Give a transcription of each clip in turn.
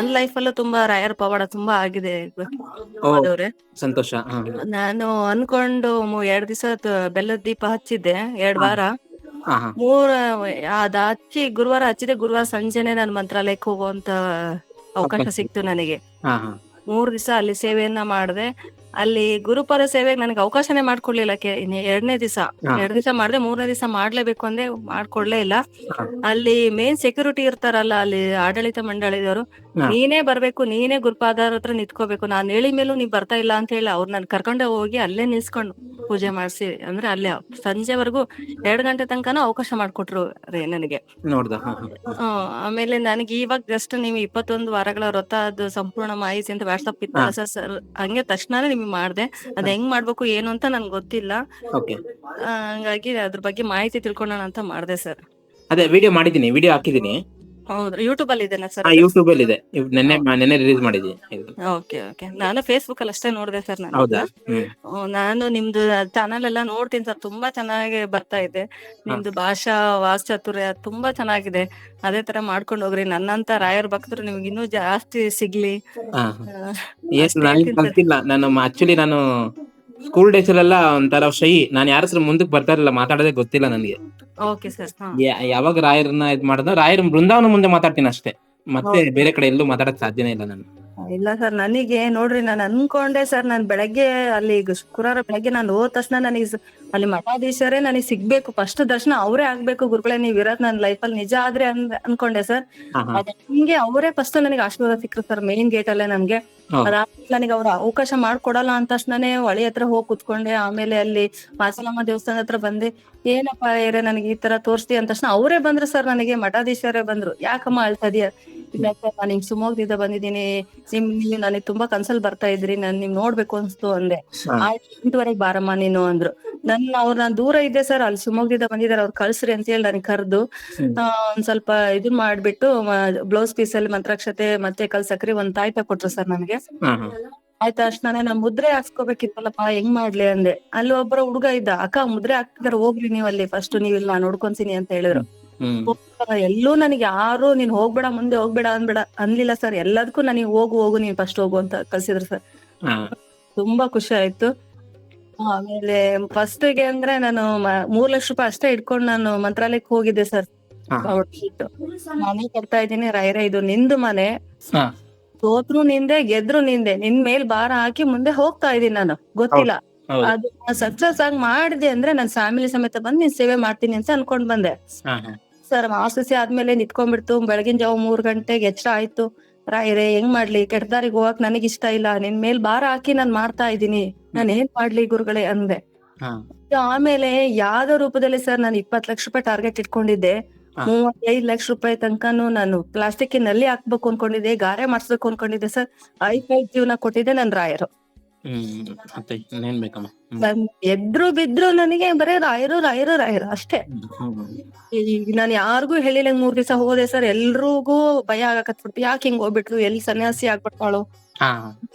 ನನ್ನ ಅಲ್ಲೂ ತುಂಬಾ ರಾಯರ್ ಪವಾಡ ತುಂಬಾ ಆಗಿದೆ. ಮಾಧವ್ರೆ. ಸಂತೋಷ ನಾನು ಅನ್ಕೊಂಡು ಎರಡ್ ದಿವಸ ಬೆಲ್ಲದ ದೀಪ ಹಚ್ಚಿದ್ದೆ ಎರಡ್ ವಾರ. ಮೂರ ಅದ ಹಚ್ಚಿ ಗುರುವಾರ ಹಚ್ಚಿದೆ ಗುರುವಾರ ಸಂಜೆನೆ ನಾನು ಮಂತ್ರಾಲಯಕ್ಕೆ ಹೋಗುವಂತ ಅವಕಾಶ. ಸಿಕ್ತು ನನಗೆ. ಮೂರ್ ದಿವಸ ಅಲ್ಲಿ ಸೇವೆಯನ್ನ ಮಾಡಿದೆ. ಅಲ್ಲಿ ಗುರುಪರ ಸೇವೆಗೆ ನನಗೆ ಅವಕಾಶನೇ ಮಾಡ್ಕೊಡ್ಲಿಲ್ಲ ಎರಡನೇ ದಿವಸ. ಎರಡು ದಿವಸ ಮಾಡಿದೆ ಮೂರನೇ ದಿವಸ ಮಾಡ್ಲೇಬೇಕು ಅಂದ್ರೆ ಮಾಡ್ಕೊಡ್ಲೇ ಇಲ್ಲ. ಅಲ್ಲಿ ಮೇನ್ ಸೆಕ್ಯೂರಿಟಿ ಇರ್ತಾರಲ್ಲ ಅಲ್ಲಿ ಆಡಳಿತ ಮಂಡಳಿದವರು. ನೀನೇ ಬರ್ಬೇಕು ನೀನೇ ಗುರುಪಾದಾರ ಹತ್ರ ನಿಂತ್ಕೋಬೇಕು. ನಾನ್ ಹೇಳಿ ಮೇಲೂ ನೀವ್ ಬರ್ತಾ ಇಲ್ಲ ಅಂತ ಹೇಳಿ ಅವ್ರು ನನ್ ಕರ್ಕೊಂಡೆ ಹೋಗಿ ಅಲ್ಲೇ ನಿಲ್ಸ್ಕೊಂಡು ಪೂಜೆ ಮಾಡ್ಸಿ ಅಂದ್ರೆ ಅಲ್ಲೇ ಸಂಜೆವರೆಗೂ ಎರಡ್ ಗಂಟೆ ತನಕನೂ ಅವಕಾಶ ಮಾಡ್ಕೊಟ್ರು ರೀ ನನಗೆ. ಆಮೇಲೆ ನನಗೆ ಇವಾಗ ಜಸ್ಟ್ ನೀವು ಇಪ್ಪತ್ತೊಂದು ವಾರಗಳ ವ್ರತ ಅದು ಸಂಪೂರ್ಣ ಮಾಹಿತಿ ಅಂತ ವಾಟ್ಸಪ್ ಇತ್ತು ಸರ್ ಹಂಗೆ ಹಂಗೆ ನಿಮ್ಗೆ ಮಾಡ್ದೆ. ಅದ್ ಹೆಂಗ್ ಮಾಡ್ಬೇಕು ಏನು ಅಂತ ನನ್ಗೆ ಗೊತ್ತಿಲ್ಲ. ಓಕೆ. ಆ, ಹಂಗಾಗಿ ಅದ್ರ ಬಗ್ಗೆ ಮಾಹಿತಿ ತಿಳ್ಕೊಳ್ಳೋಣ ಅಂತ ಮಾಡ್ದೆ ಸರ್. ಅದೇ ವಿಡಿಯೋ ಮಾಡಿದ್ದೀನಿ ವಿಡಿಯೋ ಹಾಕಿದೀನಿ ಹೌದು. ಯೂಟ್ಯೂಬ್ ಅಲ್ಲಿ ಇದೆನಾ ಸರ್ ಯೂಟ್ಯೂಬ್ ಅಲ್ಲಿ ಇದೆ. ಇವ್ ನೆನ್ನೆ ನೆನ್ನೆ ರಿಲೀಸ್ ಮಾಡಿದೀನಿ ಇದು. ಓಕೆ ಓಕೆ ನಾನು ಫೇಸ್ಬುಕ್ ಅಲ್ಲಿ ಅಷ್ಟೇ ನೋಡಿದೆ ಸರ್ ನಾನು. ಹೌದಾ? ಹ್ಮ್. ನಾನು ನಿಮ್ದು ಚಾನಲ್ ಎಲ್ಲ ನೋಡ್ತೀನಿ ಸರ್ ತುಂಬಾ ಚೆನ್ನಾಗಿ ಬರ್ತಾ ಇದೆ. ನಿಮ್ದು ಭಾಷಾ ವಾಸ್ಚಾತುರ್ಯ ತುಂಬಾ ಚೆನ್ನಾಗಿದೆ. ಅದೇ ತರ ಮಾಡ್ಕೊಂಡು ಹೋಗ್ರಿ. ನನ್ನಂತ ರಾಯರ್ ಭಕ್ತರು ನಿಮ್ಗೆ ಇನ್ನೂ ಜಾಸ್ತಿ ಸಿಗ್ಲಿ. ಹಾ. ಆ, ಎಸ್ ಅಷ್ಟೇ ನನಗೆ ಹೇಳ್ತೀನಿ sir. ಕಲ್ತಿಲ್ಲ. ನಾನು ಆಕ್ಚುಲಿ ನಾನು ಸ್ಕೂಲ್ ಡೇಸ್ ಅಲ್ಲೆಲ್ಲ ಒಂಥರ ಶೈ. ನಾನು ಯಾರ ಹೆಸರು ಮುಂದಕ್ಕೆ ಬರ್ತಾ ಇರಲಿಲ್ಲ ಮಾತಾಡೋದೇ ಗೊತ್ತಿಲ್ಲ ನನಗೆ. Okay sir. ಯಾವಾಗ ರಾಯರನ್ನ ಇದ್ ಮಾಡ್ದ ರಾಯರ್ ಬೃಂದಾವನ ಮುಂದೆ ಮಾತಾಡ್ತೀನಿ ಅಷ್ಟೇ. ಮತ್ತೆ ಬೇರೆ ಕಡೆ ಎಲ್ಲೂ ಮಾತಾಡಕ್ ಸಾಧ್ಯನೇ ಇಲ್ಲ ನಾನು ಇಲ್ಲ ಸರ್ ನನಗೆ ನೋಡ್ರಿ ನಾನು ಅನ್ಕೊಂಡೆ ಸರ್ ನಾನು ಬೆಳಗ್ಗೆ ಅಲ್ಲಿ ಗ- ಶುಕ್ರವಾರ ಬೆಳಗ್ಗೆ ನಾನು ಹೋದ ತಕ್ಷಣ ನನಗೆ ಅಲ್ಲಿ ಮಠಾಧೀಶರೇ ನನಗೆ ಸಿಗ್ಬೇಕು. ಫಸ್ಟ್ ದರ್ಶನ ಅವರೇ ಆಗ್ಬೇಕು ಗುರುಗಳೇ ನೀವ್ ಇರೋದ್ ನನ್ನ ಲೈಫಲ್ಲಿ ನಿಜ ಆದ್ರೆ ಅಂದ್- ಅನ್ಕೊಂಡೆ ಸರ್. ಹಾ ಹಾ. ಅದ್ ಹಿಂಗೆ ಅವರೇ ಫಸ್ಟ್ ನನಗೆ ಆಶೀರ್ವಾದ ಸಿಕ್ಕರು ಸರ್ ಮೇನ್ ಗೇಟ್ ಅಲ್ಲೇ ನಮ್ಗೆ. ಹೌದು. ಅದಾದ್ಮೇಲೆ ನನಗೆ ಅವ್ರ ಅವಕಾಶ ಮಾಡ್ಕೊಡಲ್ಲ ಅಂತ ತಕ್ಷಣನೇ ಹೊಳೆ ಹತ್ರ ಹೋಗಿ ಕುತ್ಕೊಂಡೆ. ಆಮೇಲೆ ಅಲ್ಲಿ ಮಾಸಲಮ್ಮ ದೇವಸ್ಥಾನ ಹತ್ರ ಬಂದೆ. ಏನಪ್ಪ ಏರೆ ನನಗೆ ಈ ತರ ತೋರಿಸ್ತಿ ಅಂತ ತಕ್ಷಣ ಅವರೇ ಬಂದ್ರು ಸರ್ ನನಗೆ ಮಠಾಧೀಶರೇ ಬಂದ್ರು. ಯಾಕಮ್ಮ ಅಳ್ತಾ ನಾನು ಹಿಂಗ್ ಶಿವಮೊಗ್ಗದಿಂದ ಬಂದಿದ್ದೀನಿ. ನಿಮ್ ನೀವು ನನಗೆ ತುಂಬಾ ಕನ್ಸಲ್ ಬರ್ತಾ ಇದ್ರಿ ನಾನ್ ನಿಮ್ ನೋಡ್ಬೇಕು ಅನ್ಸ್ತು ಅಂದೆ. ಎಂಟುವರೆಗೆ ಬಾರಮ್ಮ ನೀನು ಅಂದ್ರು. ನನ್ ಅವ್ರ ನಾನ್ ದೂರ ಇದ್ದೆ ಸರ್ ಅಲ್ಲಿ ಶಿವಮೊಗ್ಗದಿಂದ ಬಂದಿದ್ದಾರೆ ಅವ್ರು ಕಳ್ಸ್ರಿ ಅಂತ ಹೇಳಿ ನನಗೆ ಕರೆದು. ಒಂದ್ ಸ್ವಲ್ಪ ಇದು ಮಾಡ್ಬಿಟ್ಟು ಬ್ಲೌಸ್ ಪೀಸ್ ಅಲ್ಲಿ ಮಂತ್ರಾಕ್ಷತೆ ಮತ್ತೆ ಕಲ್ ಸಕ್ರಿ ಒಂದ್ ತಾಯ್ತ ಕೊಟ್ರು ಸರ್ ನನಗೆ. ಆಯ್ತಾ ಅಷ್ಟನೇ ನಾನ್ ಮುದ್ರೆ ಹಾಕ್ಸ್ಕೋಬೇಕಿತ್ತಲ್ಲಪ್ಪ ಹೆಂಗ್ ಮಾಡ್ಲಿ ಅಂದೆ. ಅಲ್ಲಿ ಒಬ್ಬರ ಹುಡುಗ ಇದ್ದ ಅಕ್ಕ ಮುದ್ರೆ ಹಾಕ್ತಿದಾರೆ ಹೋಗ್ಲಿ ನೀವು ಅಲ್ಲಿ ಫಸ್ಟ್ ನೀವು ಇಲ್ಲಿ ನಾನ್ ನೋಡ್ಕೊಂತೀನಿ ಅಂತ ಹೇಳಿದ್ರು. ಎಲ್ಲೂ ನನಗೆ ಯಾರು ನೀನ್ ಹೋಗ್ಬೇಡ ಮುಂದೆ ಹೋಗ್ಬೇಡ ಅನ್ಬೇಡ ಅನ್ಲಿಲ್ಲ ಸರ್ ಎಲ್ಲದಕ್ಕೂ ನನಗೆ ಹೋಗು ಹೋಗು ನೀನ್ ಫಸ್ಟ್ ಹೋಗು ಅಂತ ಕಲ್ಸಿದ್ರು ಸರ್ ತುಂಬಾ ಖುಷಿ ಆಯ್ತು. ಆಮೇಲೆ ಫಸ್ಟ್ಗೆ ಅಂದ್ರೆ ನಾನು ಮೂರ್ ಲಕ್ಷ ರೂಪಾಯಿ ಅಷ್ಟೇ ಇಟ್ಕೊಂಡು ನಾನು ಮಂತ್ರಾಲಯಕ್ಕೆ ಹೋಗಿದ್ದೆ ಸರ್. ಮನೆ ಕಟ್ತಾ ಇದ್ದೀನಿ ರಾಯರ ಇದು ನಿಂದು ಮನೆ. ಸೋತ್ರು ನಿಂದೆ ಗೆದ್ರು ನಿಂದೆ. ನಿನ್ ಮೇಲ್ ಭಾರ ಹಾಕಿ ಮುಂದೆ ಹೋಗ್ತಾ ಇದೀನಿ ನಾನು. ಗೊತ್ತಿಲ್ಲ. ಅದು ಸಕ್ಸಸ್ ಆಗಿ ಮಾಡಿದೆ ಅಂದ್ರೆ ನಾನು ಫ್ಯಾಮಿಲಿ ಸಮೇತ ಬಂದು ನೀನ್ ಸೇವೆ ಮಾಡ್ತೀನಿ ಅಂತ ಅನ್ಕೊಂಡ್ ಬಂದೆ. ಸರ್ ಆಸಿಸಿ ಆದ್ಮೇಲೆ ನಿತ್ಕೊಂಡ್ಬಿಡ್ತು. ಬೆಳಗಿನ ಜಾವ ಮೂರ್ ಗಂಟೆಗೆ ಎಚ್ಚರ ಆಯ್ತು. ರಾಯರೇ ಹೆಂಗ್ ಮಾಡ್ಲಿ? ಕೆಟ್ಟದಾರಿಗೆ ಹೋಗಕ್ ನನಗ್ ಇಷ್ಟ ಇಲ್ಲ. ನಿನ್ ಮೇಲ್ ಭಾರ ಹಾಕಿ ನಾನ್ ಮಾಡ್ತಾ ಇದೀನಿ ನಾನ್ ಏನ್ ಮಾಡ್ಲಿ ಗುರುಗಳೇ? ಅಂದೆ. ಆಮೇಲೆ ಯಾವ್ದೋ ರೂಪದಲ್ಲಿ ಸರ್ ನಾನು ಇಪ್ಪತ್ ಲಕ್ಷ ರೂಪಾಯಿ ಟಾರ್ಗೆಟ್ ಇಟ್ಕೊಂಡಿದ್ದೆ. ಮೂವತ್ತೈದು ಲಕ್ಷ ರೂಪಾಯಿ ತನಕನು ನಾನು ಪ್ಲಾಸ್ಟಿಕ್ನಲ್ಲಿ ಹಾಕ್ಬೇಕು ಅನ್ಕೊಂಡಿದ್ದೆ ಗಾರೆ ಮಾಡಿಸ್ಬೇಕು ಅನ್ಕೊಂಡಿದ್ದೆ ಸರ್. ಐಫೈ ಜೀವನ ಕೊಟ್ಟಿದ್ದೆ ನನ್ ರಾಯರು. ಹ್ಮ್ ಮತ್ತೆ ಇನ್ನೇನ್ ಬೇಕಮ್ಮ? ಹ್ಮ್. ನನ್ ಎದ್ರು ಬಿದ್ರು ನನಗೆ ಬರೇ ರಾಯರು ರಾಯರು ರಾಯರು ಅಷ್ಟೇ. ಹ್ಮ್. ಈಗ ನಾನು ಯಾರಿಗೂ ಹೇಳಿಲ್ಲ ಮೂರ್ ದಿವಸ ಹೋದೆ ಸರ್. ಎಲ್ರಿಗೂ ಭಯ ಆಗಕತ್ಬಿಟ್ಟು ಯಾಕೆ ಹಿಂಗ್ ಹೋಗ್ಬಿಟ್ರು ಎಲ್ಲಿ ಸನ್ಯಾಸಿ ಆಗ್ಬಿಟ್ಟಾಳು ಹಾ.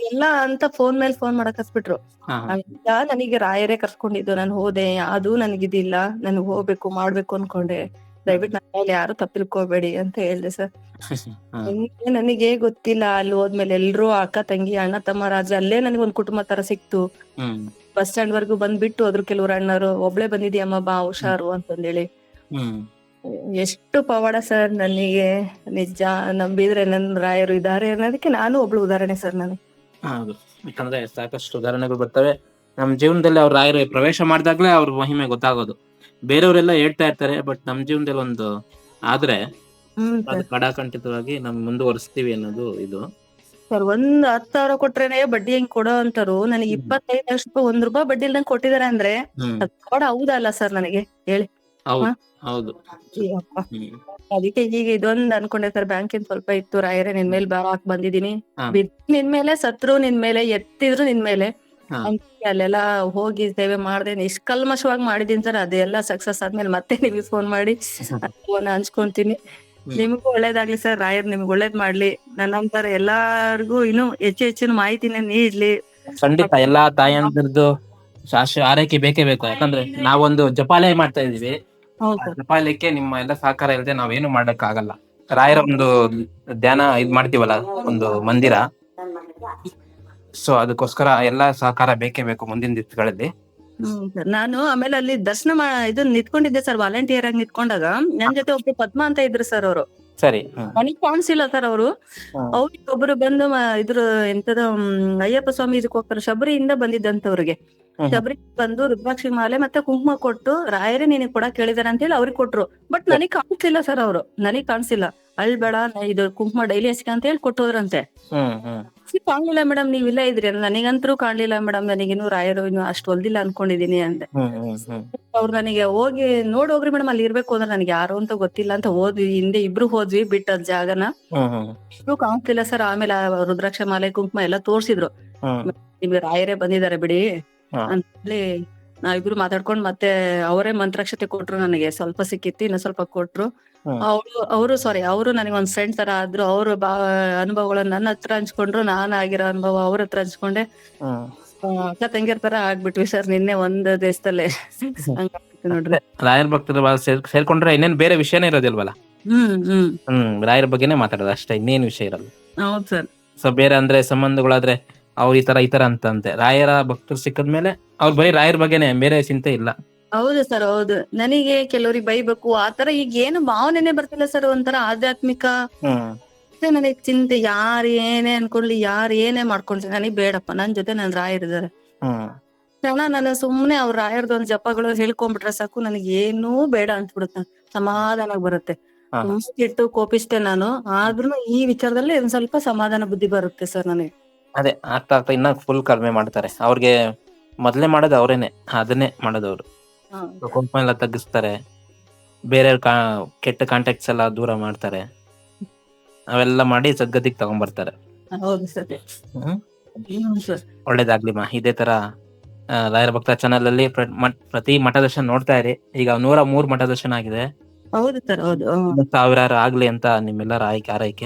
ಎಲ್ಲ ಅಂತ ಫೋನ್ ಮೇಲೆ ಫೋನ್ ಮಾಡಕ್ ಹತ್ಬಿಟ್ರು ಹಾ ನನಗೆ ರಾಯರೇ ಕರ್ಸ್ಕೊಂಡಿದ್ದು. ನಾನು ಹೋದೆ. ಅದು ನನಗಿದಿಲ್ಲ. ನನಗ್ ಹೋಗ್ಬೇಕು ಮಾಡ್ಬೇಕು ಅನ್ಕೊಂಡೆ. ದಯವಿಟ್ಟು ನನ್ನ ಮೇಲೆ ಯಾರು ತಪ್ಪಿಲ್ಕೋಬೇಡಿ ಅಂತ ಹೇಳ್ದೆ ಸರ್. ನನಗೆ ನನಗೆ ಗೊತ್ತಿಲ್ಲ ಅಲ್ಲಿ ಹೋದ್ಮೇಲೆ ಎಲ್ರು ಅಕ್ಕ ತಂಗಿ ಅಣ್ಣ ತಮ್ಮ ರಾಜ ಅಲ್ಲೇ ನನಗೊಂದ್ ಕುಟುಂಬ ತರ ಸಿಕ್ತು. ಬಸ್ ಸ್ಟ್ಯಾಂಡ್ ವರ್ಗು ಬಂದ್ಬಿಟ್ಟು ಅದ್ರ ಕೆಲವ್ರು ಅಣ್ಣರು ಒಬ್ಳೆ ಬಂದಿದ್ಯಮ್ಮ ಬಾ ಹುಷಾರು ಅಂತಂದೇಳಿ. ಎಷ್ಟು ಪವಾಡ ಸರ್ ನನಗೆ ನಿಜ ನಂಬಿದ್ರೆ ನನ್ನ ರಾಯರು ಇದಾರೆ ಅನ್ನೋದಕ್ಕೆ ನಾನು ಒಬ್ಳು ಉದಾಹರಣೆ ಸರ್ ನನಗೆ. ಹೌದು. ಯಾಕಂದ್ರೆ ಸಾಕಷ್ಟು ಉದಾಹರಣೆಗಳು ಬರ್ತವೆ. ನಮ್ಮ ಜೀವನದಲ್ಲಿ ಅವ್ರ ರಾಯರು ಪ್ರವೇಶ ಮಾಡಿದಾಗ್ಲೇ ಅವ್ರ ಮಹಿಮೆ ಗೊತ್ತಾಗೋದು. ಬೇರೆಯವರೆಲ್ಲ ಹೇಳ್ತಾ ಇರ್ತಾರೆ ಬಟ್ ನಮ್ಮ ಜೀವನದಲ್ಲಿ ಒಂದು ಆದ್ರೆ ಅದು ಕಡಾಖಂಡಿತವಾಗಿ ನಮ್ ಮುಂದುವರಿಸ್ತೀವಿ ಅನ್ನೋದು ಇದು. ಸರ್ ಒಂದ್ ಹತ್ತು ಸಾವಿರ ಕೊಟ್ರೇನೆ ಬಡ್ಡಿ ಹೆಂಗ್ ಕೊಡೋ ಅಂತಾರು ನನಗೆ. ಇಪ್ಪತ್ತೈದು ಲಕ್ಷ ರೂಪಾಯಿ ಒಂದ್ ರೂಪಾಯಿ ಬಡ್ಡಿ ಇಲ್ದಂಗ್ ಕೊಟ್ಟಿದಾರೆ ಅಂದ್ರೆ ಕೊಡ ಹೌದಲ್ಲ ಸರ್ ನನಗೆ ಹೇಳಿ. ಹೌದು ಅದಕ್ಕೆ ಈಗ ಇದೊಂದ್ ಅನ್ಕೊಂಡೆ ಸರ್ ಬ್ಯಾಂಕಿನ್ ಸ್ವಲ್ಪ ಇತ್ತು ರಾಯರೇ ನಿನ್ ಮೇಲೆ ಬಾರ ಹಾಕ್ ಬಂದಿದೀನಿ. ನಿನ್ ಮೇಲೆ ಸತ್ರು ನಿನ್ ಮೇಲೆ ಎತ್ತಿದ್ರು ನಿನ್ ಮೇಲೆ ಅಲ್ಲೆಲ್ಲ ಹೋಗಿ ಸೇವೆ ಮಾಡ್ದೆ ನಿಷ್ಕಲ್ಮಶವಾಗಿ ಮಾಡಿದೀನಿ ಸರ್ ಅದೆಲ್ಲ ಸಕ್ಸಸ್ ಆದ್ಮೇಲೆ ಮತ್ತೆ ನಿಮಗೆ ಫೋನ್ ಮಾಡಿ ಫೋನ್ ಹಂಚ್ಕೊಂತೀನಿ. ನಿಮಗೂ ಒಳ್ಳೇದಾಗ್ಲಿ ಸರ್ ರಾಯರ್ ನಿಮ್ಗೆ ಒಳ್ಳೇದ್ ಮಾಡ್ಲಿ. ನನ್ನಂತರ ಎಲ್ಲಾರ್ಗು ಇನ್ನು ಹೆಚ್ಚು ಹೆಚ್ಚಿನ ಮಾಹಿತಿನ ನೀಡ್ಲಿ ಖಂಡಿತ ಎಲ್ಲಾ ತಾಯಂದ್ರದ್ದು ಶಾಶ್ವ ಆರೈಕೆ ಬೇಕೇ ಬೇಕು. ಯಾಕಂದ್ರೆ ನಾವೊಂದು ಜಪಾಲೆ ಮಾಡ್ತಾ ಇದೀವಿ ಜಪಾಲಿಕೆ ಹೌದು ಜಪಾಲಯಕ್ಕೆ ನಿಮ್ಮ ಎಲ್ಲ ಸಹಕಾರ ಇಲ್ಲದೆ ನಾವೇನು ಮಾಡಕ್ ಆಗಲ್ಲ ರಾಯರ ಒಂದು ಧ್ಯಾನ ಇದ್ ಮಾಡ್ತೀವಲ್ಲ ಒಂದು ಮಂದಿರ. ಸೊ ಅದಕ್ಕೋಸ್ಕರ ಎಲ್ಲಾ ಸಹಕಾರ ಬೇಕೇ ಬೇಕು ಮುಂದಿನ ದಿನಗಳಲ್ಲಿ. ಹ್ಮ್ ಸರ್ ನಾನು ಆಮೇಲೆ ಅಲ್ಲಿ ದರ್ಶನ ಮಾ ಇದು ನಿಂತ್ಕೊಂಡಿದ್ದೆ ಸರ್ ವಾಲಂಟಿಯರ್ ಆಗಿ ನಿಂತ್ಕೊಂಡಾಗ. ನನ್ ಜೊತೆ ಒಬ್ರು ಪದ್ಮ ಅಂತ ಇದ್ರು ಸರ್ ಅವರು. ಸರಿ ಮನಿ ನನಗ್ ಕಾಣಿಸಿಲ್ಲ ಸರ್ ಅವರು. ಅವ್ರಿಗೆ ಒಬ್ರು ಬಂದು ಮ- ಇದ್ರ ಎಂತದ ಅಯ್ಯಪ್ಪ ಸ್ವಾಮಿ ಇದಕ್ಕೆ ಹೋಗ್ತಾರೆ ಶಬರಿಯಿಂದ ಬಂದಿದ್ದಂತವ್ರಿಗೆ. ಶಬರಿ ಬಂದು ರುದ್ರಾಕ್ಷಿ ಮಾಲೆ ಮತ್ತೆ ಕುಂಕುಮ ಕೊಟ್ಟು ರಾಯರೇ ನಿನಗ್ ಕೊಡ ಹೇಳಿದಾರೆ ಅಂತ ಹೇಳಿ ಅವ್ರಿಗೆ ಕೊಟ್ರು. ಬಟ್ ನನಗ್ ಕಾಣಿಸ್ಲಿಲ್ಲ ಸರ್ ಅವರು. ನನಗ್ ಕಾಣಿಸಿಲ್ಲ ಅಳ್ಬೇಡ ಇದು ಕುಂಕುಮ ಡೈಲಿ ಹಚ್ಕ ಅಂತ ಹೇಳಿ ಕೊಟ್ಟೋದ್ರಂತೆ ಕಾಣ್ಲಿಲ್ಲ ಮೇಡಮ್ ನೀವ್ ಇಲ್ಲ ಇದ್ರಿ. ನನಗಂತರೂ ಕಾಣ್ಲಿಲ್ಲ ಮೇಡಮ್ ನನಗಿನ್ನು ರಾಯರು ಇನ್ನು ಅಷ್ಟು ಹೊಲ್ದಿಲ್ಲ ಅನ್ಕೊಂಡಿದೀನಿ ಹ್ಮ್ ಅವ್ರು ನನಗೆ ಹೋಗಿ ನೋಡೋಗ್ರಿ ಮೇಡಮ್ ಅಲ್ಲಿ ಇರ್ಬೇಕು ಅಂದ್ರೆ ನನಗೆ ಯಾರು ಅಂತ ಗೊತ್ತಿಲ್ಲ ಅಂತ ಹೋದ್ವಿ. ಹಿಂದೆ ಇಬ್ರು ಹೋದ್ವಿ ಬಿಟ್ಟ ಅದ್ ಜಾಗನ. ಇಬ್ರು ಕಾಣಿಸ್ಲಿಲ್ಲ ಸರ್ ಆಮೇಲೆ ರುದ್ರಾಕ್ಷ ಮಾಲೆ ಕುಂಕುಮ ಎಲ್ಲ ತೋರ್ಸಿದ್ರು. ನಿಮ್ಗೆ ರಾಯರೇ ಬಂದಿದ್ದಾರೆ ಬಿಡಿ. ಅಂತ ಹೇಳಿ ನಾವಿಬ್ರು ಮಾತಾಡ್ಕೊಂಡ್ ಮತ್ತೆ ಅವರೇ ಮಂತ್ರಾಕ್ಷತೆ ಕೊಟ್ರು ನನಗೆ. ಸ್ವಲ್ಪ ಸಿಕ್ಕಿತ್ತು ಇನ್ನು ಸ್ವಲ್ಪ ಕೊಟ್ರು. ಅವಳು ಅವರು ಅವರು ಸಾರಿ ಅವರು ನನಗೆ ಒಂದ್ ಫ್ರೆಂಡ್ ತರ ಆದ್ರು. ಅವ್ರ ಬಾ ಅನುಭವಗಳನ್ನ ನನ್ನ ಹತ್ರ ಹಂಚ್ಕೊಂಡ್ರು ನಾನ್ ಆಗಿರೋ ಅನುಭವ ಅವ್ರ ಹತ್ರ ಹಂಚ್ಕೊಂಡೆ. ಅಕ್ಕ ತಂಗಿಯರ್ ತರ ಆಗ್ಬಿಟ್ವಿ ಸರ್ ನಿನ್ನೆ ಒಂದ್ ದೇಶದಲ್ಲೇ ನೋಡ್ರಿ. ರಾಯರ ಭಕ್ತರ ಸೇರ್ಕೊಂಡ್ರೆ ಇನ್ನೇನ್ ಬೇರೆ ವಿಷಯನೇ ಇರೋದಿಲ್ವಲ್ಲ? ಹ್ಮ್ ಹ್ಮ್. ಹ್ಮ್ ರಾಯರ ಬಗ್ಗೆನೇ ಮಾತಾಡೋದು ಅಷ್ಟೇ ಇನ್ನೇನ್ ವಿಷಯ ಇರಲ್ಲ. ಹೌದ್ ಸರ್ ಸೊ ಬೇರೆ ಅಂದ್ರೆ ಸಂಬಂಧಗಳಾದ್ರೆ ಅವ್ರ ಈ ತರ ಈ ತರ ಅಂತಂತೆ. ರಾಯರ ಭಕ್ತರು ಸಿಕ್ಕದ್ಮೇಲೆ ಅವ್ರ ಬರೀ ರಾಯರ ಬಗ್ಗೆನೆ ಬೇರೆ ಚಿಂತೆ ಇಲ್ಲ. ಹೌದು ಸರ್ ಹೌದು. ನನಗೆ ಕೆಲವರಿಗೆ ಬೈಬೇಕು ಆತರ ಈಗ ಏನು ಭಾವನೆನೆ ಬರ್ತಿಲ್ಲ ಸರ್ ಒಂಥರ ಆಧ್ಯಾತ್ಮಿಕ ನನಗೆ ಚಿಂತೆ ಯಾರು ಏನೇ ಅನ್ಕೊಳ್ಳಿ ಯಾರು ಏನೇ ಮಾಡ್ಕೊಂಡ್ರಿ ನನಗೆ ಬೇಡಪ್ಪ. ನನ್ ಜೊತೆ ನನ್ ರಾಯರಿದ್ದಾರೆ ಕ್ಷಣ ನಾನು ಸುಮ್ನೆ ಅವ್ರ ರಾಯರ್ದ ಒಂದ್ ಜಪಗಳು ಹೇಳ್ಕೊಂಡ್ಬಿಟ್ರೆ ಸಾಕು ನನಗೆ ಏನೂ ಬೇಡ ಅನ್ಸ್ಬಿಡುತ್ತೆ. ಸಮಾಧಾನ ಬರುತ್ತೆ. ಇಟ್ಟು ಕೋಪಿಷ್ಟೆ ನಾನು ಆದ್ರೂ ಈ ವಿಚಾರದಲ್ಲಿ ಒಂದ್ ಸ್ವಲ್ಪ ಸಮಾಧಾನ ಬುದ್ಧಿ ಬರುತ್ತೆ ಸರ್ ನನಗೆ. ಅದೇ ಆಗ್ತಾ ಆಗ್ತಾ ಇನ್ನ ಫುಲ್ ಕಡಿಮೆ ಮಾಡ್ತಾರೆ. ಅವ್ರಿಗೆ ಮೊದಲೇ ಮಾಡೋದು ಅವರೇನೆ ಅದನ್ನೇ ಮಾಡೋದು ಅವ್ರು. ಕುಂಕುಮ ಎಲ್ಲ ತಗ್ಗಿಸ್ತಾರೆ. ಬೇರೆ ಕೆಟ್ಟ ಕಾಂಟ್ಯಾಕ್ಟ್ಸ್ ಎಲ್ಲ ದೂರ ಮಾಡ್ತಾರೆ. ಅವೆಲ್ಲ ಮಾಡಿ ಸದ್ಗತಿಗೆ ತಗೊಂಡ್ಬರ್ತಾರೆ ಒಳ್ಳೇದಾಗ್ಲಿ ಮಾ ಇದೇ ತರ ರಾಯರ ಭಕ್ತ ಚಾನಲ್ ಅಲ್ಲಿ ಪ್ರ- ಪ್ರತಿ ಮಠ ದರ್ಶನ ನೋಡ್ತಾ ಇರಿ. ಈಗ ನೂರ ಮೂರ್ ಮಠ ದರ್ಶನ ಆಗಿದೆ ಸಾವಿರಾರು ಆಗ್ಲಿ ಅಂತ ನಿಮ್ಮೆಲ್ಲರ ಆಯ್ಕೆ ಆರೈಕೆ.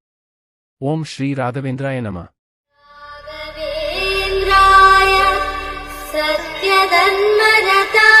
ओम श्री राघवेंद्राय नमः। सत्यधन्मरता